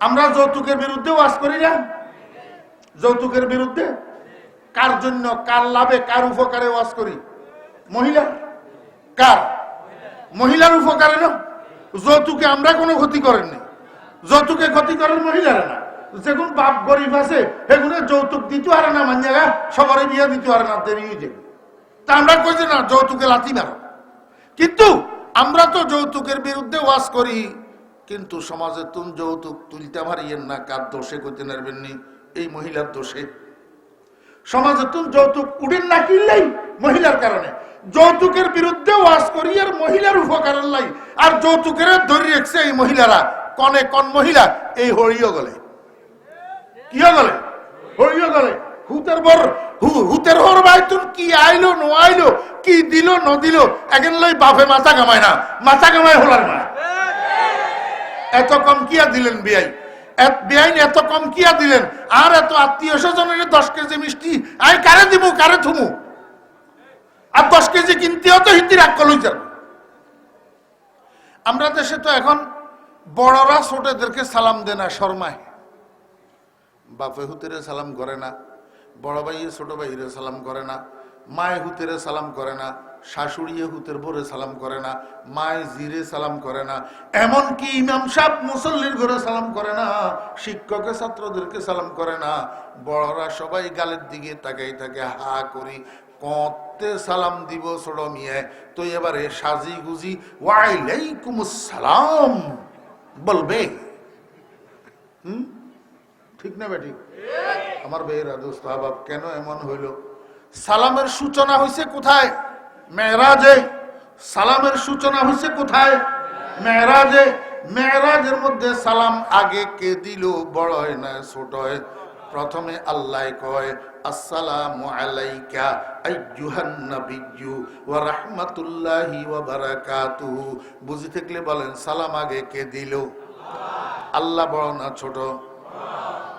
আমরা যৌতুকের বিরুদ্ধে ওয়াজ করি না? যৌতুকের বিরুদ্ধে? কার জন্য, কার লাভে, কার উপকারে ওয়াজ করি? মহিলা? কার? মহিলার উপকারে না? যৌতুকে আমরা কোনো ক্ষতি করেননি যৌতুকে ক্ষতি করেন মহিলারা না। যেগুন বাপ গরিব আছে এগুলো যৌতুক দিতে পারে না মান জায়গা সবারই বিয়ে দিতে পারে না, দেরি হয়ে তা আমরা কইছি না, যৌতুকে লাথি মারো। কিন্তু আমরা তো যৌতুকের বিরুদ্ধে ওয়াজ করি। কিন্তু সমাজে তুমি যৌতুক তুলতে পারিয়েন না, কার দোষে করতে নারবেননি এই মহিলার দোষে। সমাজে তুমি যৌতুক উঠেন না কিনলেই মহিলার কারণে। যৌতুকের বিরুদ্ধে ওয়াজ করি আর মহিলার উপকারের লাই আর যৌতুকের ধরে রেখছে এই মহিলারা। কনে কন মহিলা, এই হরিও গলে। কি গলে? হরিও গলে। হুতের বর হুতের হর ভাই তুমি কি আইলো, নো আইলো, কি দিল, ন দিল এখন লই বাপে মাথা কামায় না, মাথা কামায় হলার মা এত কম কিয়া দিলেন বিয়াই? বিআইন এত কম কিয়া দিলেন? আর এত আত্মীয় স্বজনের দশ কেজি মিষ্টি? আমি কারে দিব কারে থুমু? আর দশ কেজি কিনতেও তো হিন্দি রাগ করলই যাবে। আমরা দেশে তো এখন বড়রা ছোটদেরকে সালাম দেয় না, শর্মায়। বাপে হুতেরে সালাম করে না, বড় ভাইয়ে ছোট ভাইরে সালাম করে না, মায়ে হুতেরে সালাম করে না শাশুড়িয়ে হুতের বোরে সালাম করে না মায়ে জিরে সালাম করে না, এমনকি ইমাম সাহেব মুসল্লির ঘরে সালাম করে না, শিক্ষকের ছাত্রদেরকে সালাম করে না, বড়রা সবাই গালের দিকে তাকাই থাকে, হা করি কতে সালাম দিব ছোট তো এবারে সাজি গুজি ওয়াইলাইকুম সালাম বলবে? হুম? ঠিক না বেঠিক আমার বেয়েরা দোস্ত আবাব কেন এমন হইল? সালামের সূচনা হয়েছে কোথায়? মেহরাজে সালামের সূচনা হয়েছে কোথায়? মেহরাজে মেহরাজের মধ্যে সালাম আগে কে দিল? বড় হয় না, ছোট হয়? প্রথমে আল্লাহ কয়, আসসালামু আলাইকা আইয়ুহান নাবিয়্যু ওয়া রাহমাতুল্লাহি ওয়া বারাকাতুহু। বুঝি থাকলে বলেন, সালাম আগে কে দিল? আল্লাহ বড় না ছোট?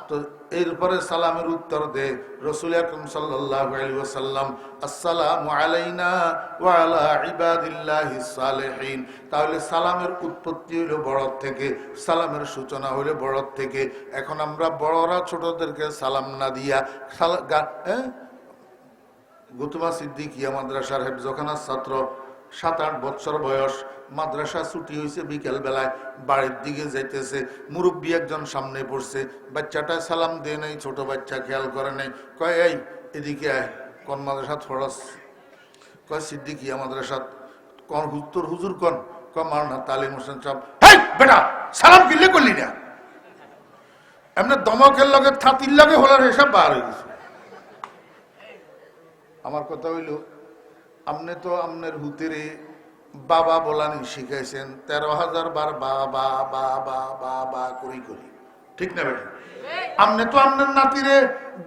তো এরপরে সালামের উত্তর দে। রসুল আকরম সাল্লাম আসসালাম আলাইনা ওয়া আলা ইবাদিল্লাহি সালেহিন। তাহলে সালামের উৎপত্তি হলো বড় থেকে, সালামের সূচনা হলো বড় থেকে। এখন আমরা বড়রা ছোটদেরকে সালাম না দিয়া সালা-? গুতুমা সিদ্দিকিয়া মাদ্রাসার হেফজখানার ছাত্র। সাত আট বছর বয়স, মাদ্রাসা ছুটি হয়েছে বিকেল বেলায় বাড়ির দিকে যাইতেছে। মুরব্বী একজন সামনে পড়ছে। বাচ্চাটা সালাম দিয়ে নেই, ছোট বাচ্চা খেয়াল করে নেই। কয়, এই, এদিকে আয়। কোন মাদ্রাসা ফরস কয়, সিদ্দিকিয়া মাদ্রাসা কোন হুজুর হুজুর কোন? কয় মারনা তালিম হোসেন হেই, বেটা, সালাম কিনলে করলি না? এমনি দমকের লগে থাতির লগে, হলার হিসাব বার হয়ে গেছে। আমার কথা হইল আপনি তো আপনার হুতেরে বাবা বলানি শিখাইছেন, তেরো হাজার বার বা বা বা বা বা বা করি করি। ঠিক না বেটা? আপনি তো আপনার নাতিরে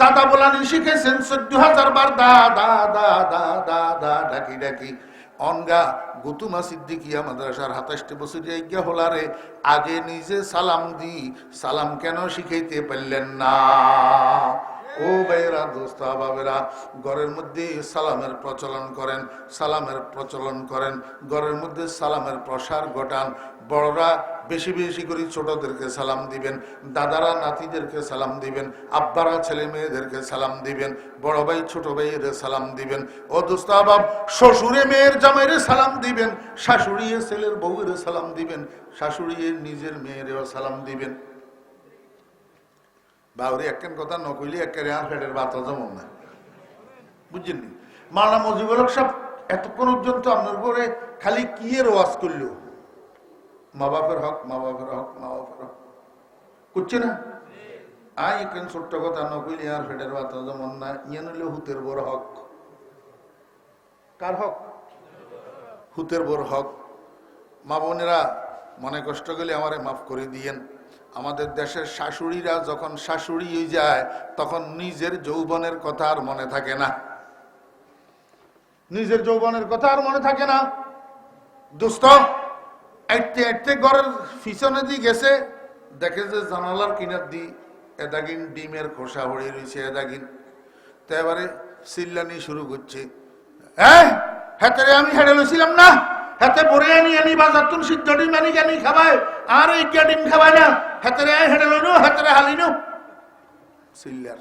দাদা বলানি শিখাইছেন, চোদ্দ হাজার বার দা দা দা দা দা দা, ডাকি ডাকি। অনগা গুতুমা সিদ্দিকিয়া মাদ্রাসার হাতাশটি বছর জায়গা হলারে, আগে নিজে সালাম দি, সালাম কেন শিখাইতে পারলেন না? ও ভাইয়েরা, দোস্তা বাবেরা ঘরের মধ্যে সালামের প্রচলন করেন, সালামের প্রচলন করেন, ঘরের মধ্যে সালামের প্রসার ঘটান। বড়রা বেশি বেশি করে ছোটদেরকে সালাম দিবেন, দাদারা নাতিদেরকে সালাম দিবেন, আব্বারা ছেলে মেয়েদেরকে সালাম দিবেন, বড় ভাই, ছোট ভাইয়ের সালাম দিবেন। ও দোস্তাবাব শ্বশুরে মেয়ের জামাইরে সালাম দিবেন, শাশুড়িয়ে ছেলের বউয়ের সালাম দিবেন, শাশুড়িয়ে নিজের মেয়েরেও সালাম দিবেন। বাউরি একখান কথা নকইলে একেবারে আর ফেটের বাতা যেমন না। বুঝছেন নি? মানা মজিবুল হক সাহেব এতক্ষণ পর্যন্ত আপনার উপরে খালি কি এর ওয়াজ করল? মা বাপের হক, মা বাপের হক, মা বাপের হক। করছে না? আই একখান ছোট্ট কথা নকইলে আর ফেটের বাতা যেমন না। ইয়ে নইলে হুতের বড় হক। কার হক? হুতের বড় হক। মা বোনেরা মনে কষ্ট গেলে আমারে মাফ করে দিয়েন। আমাদের দেশের শাশুড়িরা যখন শাশুড়ি হয়ে যায়, তখন নিজের যৌবনের কথা আর মনে থাকে না। নিজের যৌবনের কথা আর মনে থাকে না। দোস্ত একটে একটে ঘরের পিছনে দিয়ে গেছে। দেখে যে জানালার কিনার দি এদাগিন ডিমের খোসা হয়ে রয়েছে এদাগিন। তো এবারে চিল্লানি শুরু করছে। হ্যাঁ হাতে আমি হেঁটে লইছিলাম না। হাতে বরে আনি আনি বাজার তুন সিদ্ধ ডিম আনি আনি খাবায় আর এই ডিম খাবায় না। হাতেরে হেঁটে লইনো, হাতেরে হালিনো। সিল্লার।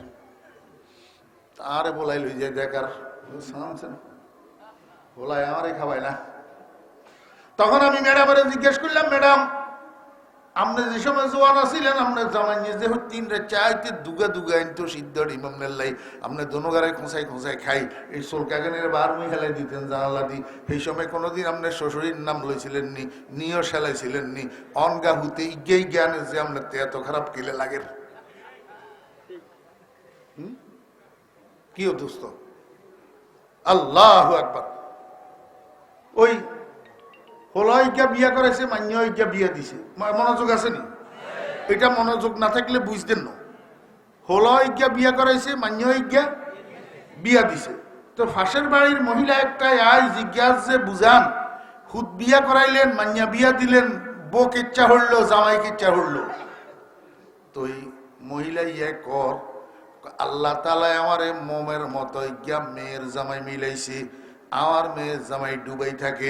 আরে বলাই লই যায় দেখার শুনছেন? বলাই আমারে খাবাই না। তখন আমি ম্যাডামের জিজ্ঞেস করলাম, ম্যাডাম আপনি যে সময় জোয়ান আছিলেন আপনার জামাই নিজে তিন রে চাইতে দুগা দুগা তো সিদ্ধ ইমাম নেল্লাই আপনি দোনোগারে খোঁসাই খোঁসাই খাই। এই সোলকাগানের বার মুই হেলাই দিতেন জানালা দি। সেই সময় কোনোদিন আপনার শ্বশুরের নাম লইছিলেন নি, নিও সেলাইছিলেন নি। অনগা হুতে ইগেই জ্ঞান যে আপনার তে এত খারাপ কিলে লাগে? কি দোস্ত? আল্লাহ একবার ওই হলইকা বিয়া করাইছে মান্য ইকা বিয়া দিছে। মনোযোগ আছে নি? এটা মনোযোগ না থাকলে বুঝতেন না। হলইকা বিয়া করাইছে মান্য ইকা বিয়া দিছে। তো ফাঁসের বাড়ির মহিলা একটা আজ জিজ্ঞাসা বুঝান হুদ বিয়া করাইলেন, মান্যা বিয়া দিলেন বো কেচ্চা হরলো জামাই কেচ্চা হরলো তো এই মহিলা ইয়ে কর, আল্লাহ তালায় আমারে মোমের মতো ইজ্ঞা মেয়ের জামাই মিলাইছে, আমার মেয়ের জামাই ডুবাই থাকে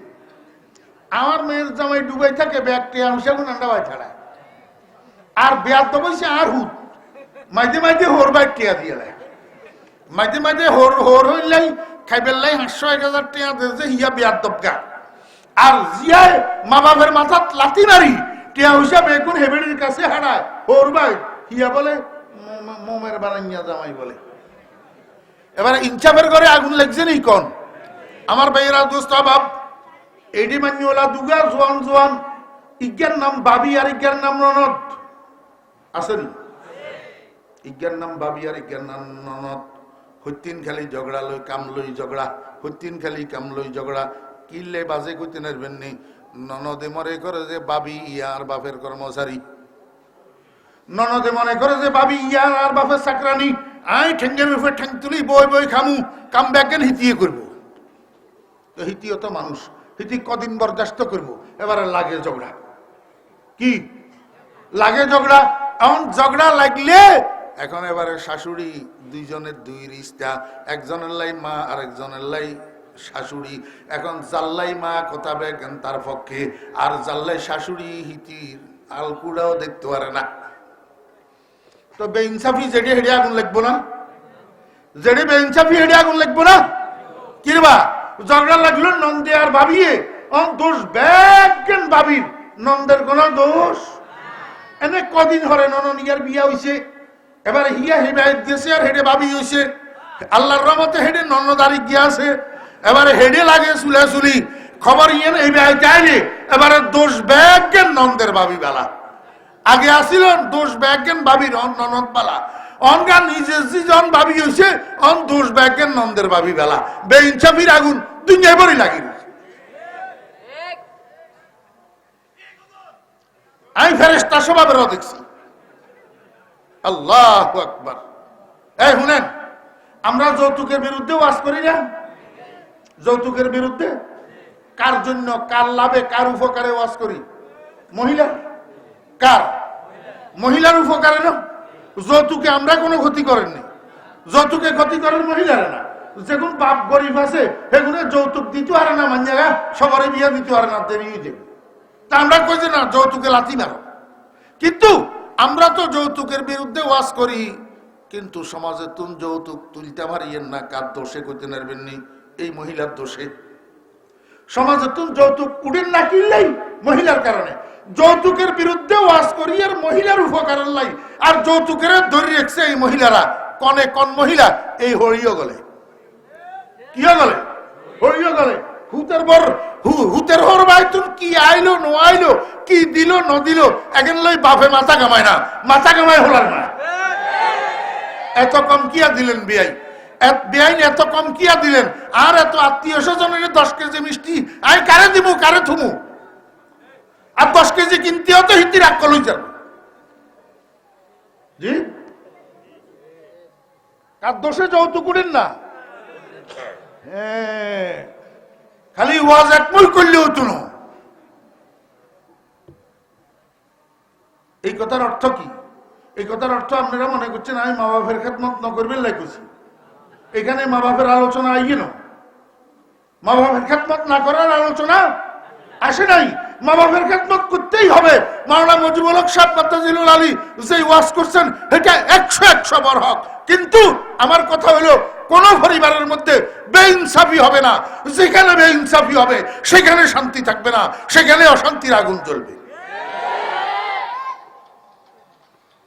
আমার মেয়ের জামাই ডুবাই থাকে, ব্যাগটি আনসে গুণ আন্ডা বাই ছাড়ায় আর বেয়ার তো বলছে, আর হুত। মাঝে মাঝে হোর বাই টিয়া দিয়ে লাই মাঝে মাঝে হোর হোর হইলাই খাইবেল লাই হাঁসশো এক হাজার টিয়া দিয়েছে হিয়া বেয়ার দপকা আর জিয়ায় মা বাপের মাথাত লাতি মারি, টিয়া হিসাবে এখন হেবেড়ির কাছে হারায়। হোর বাই হিয়া বলে মোমের বানাইয়া জামাই বলে। এবার ইনচাপের ঘরে আগুন লাগছে নি কোন? আমার ভাইয়েরা দোস্ত বাপ এডি মান্যওয়ালা দুগা, জোয়ান জোয়ান। ইজ্ঞার নাম বাবি আর ইজ্ঞার নাম ননদ। আসেন ইজ্ঞার নাম বাবি আর ইজ্ঞার নাম ননদ। হত্যিন খালি ঝগড়া লই কাম লই ঝগড়া। হত্যিন খালি কাম লই ঝগড়া। কিনলে বাজে কইতে নারবেন নি ননদে মরে করে যে বাবি ইয়ার বাপের কর্মচারী। ননদে মনে করে যে বাবি ইয়ার আর বাপের চাকরানি। আই ঠেঙ্গের উপরে ঠেং তুলি, বই বই খামু। কাম ব্যাগেন হিতিয়ে করব। হিতিও তো মানুষ। হিতি কদিন বরদাস্ত করব। এবারে লাগে ঝগড়া। কি? লাগে ঝগড়া? এমন ঝগড়া লাগলে এখন এবারে শাশুড়ি দুইজনের দুই রিস্তা। একজনের লাই মা আর একজনের লাই শাশুড়ি। এখন জাল্লাই মা কথা বেগেন তার পক্ষে। আর জাল্লাই শাশুড়ি হিতির আলকুড়াও দেখতে পারে না। তো বেইনসাফি যেটি হেডে আগুন লাগবো না? যেটি বেইনসাফি হেডে আগুন লাগবো না? কিরবা ঝগড়া লাগল, নন্দে আর ভাবিয়ে দোষ ব্যাগেন ভাবির? নন্দের কোন দোষ? এনে কদিন হরে নননিয়ার বিয়া হইছে। এবার হিয়া হেবায়ত গেছে আর হেডে ভাবি হইছে। আল্লাহর রহমতে হেডে ননদারি গিয়া আছে। এবারে হেডে লাগে চুলে চুলি খবর ইয়ে এই বেড়াইতে আইলে এবারে দোষ ব্যাগেন নন্দের ভাবি বেলা? আগে আসিল দোষ ব্যাগেন ভাবির? অন ননদ পালা অনগা নিজে জন ভাবি হইছে অন দোষ ব্যাগেন নন্দের ভাবি বেলা? বেইনসাফির আগুন। দুনিয়া বড়ি লাগি আমি ফেরেস্তা স্বভাবেরও দেখছি আল্লাহ আকবার। এই শুনেন, আমরা যৌতুকের বিরুদ্ধে ওয়াজ করি না? যৌতুকের বিরুদ্ধে? কার জন্য, কার লাভে, কার উপকারে ওয়াজ করি? মহিলা? কার? মহিলার উপকারে না? যৌতুকে আমরা কোনো ক্ষতি করেননি। যৌতুকে ক্ষতি করেন মহিলারা না। যেগুন বাপ গরিব আছে সেগুলো যৌতুক দিতে পারে না মান্যাগা সবারই বিয়া দিতে পারে না দেরি হয়ে তা আমরা কই যে না, যৌতুকে লাথি মারো। কিন্তু আমরা তো যৌতুকের বিরুদ্ধে ওয়াজ করি, কিন্তু সমাজে তুন যৌতুক তুলতে পারিয়েন না, কার দোষে করতে নারবেননি এই মহিলার দোষে। সমাজে তুমি যৌতুক উড়েন না কিনলেই মহিলার কারণে। যৌতুকের বিরুদ্ধে ওয়াজ করি আর মহিলার উপকারের লাই। আর যৌতুকের ধরে রেখছে এই মহিলারা। কনে কন মহিলা, এই হরিও গলে। ভাই কি আইলো কি বাপে মাথা না মাথা না। এত কম দিলেন এত কম দিলেন? আর এত আত্মীয় স্বজনের দশ কেজি মিষ্টি? আমি কারে দিব কারে থুমু? আর দশ কেজি কিনতেও তো হিতি রাগ কলই যাবে জি? কার দোষে যৌতুক না। খালি ওয়াজ একমল করলে হতো এই কথার অর্থ কি? এই কথার অর্থ আপনারা মনে করছেন আমি মা বাপের খেদমত ন করবেন লাগুছি এখানে মা বাপের আলোচনা আইয়ে মা বাপের খেদমত না করার আলোচনা আসে নাই। মা বাপের খেদমত করতেই হবে। মাওলানা মজিবুল হক সাহেব, মাতাজিলুল আলী যে ওয়াজ করছেন এটা একশো একশো বার হক। কিন্তু আমার কথা হলো কোন পরিবারের মধ্যে বেইনসাফি হবে না। যেখানে বেইনসাফি হবে, সেখানে শান্তি থাকবে না। সেখানে অশান্তির আগুন জ্বলবে।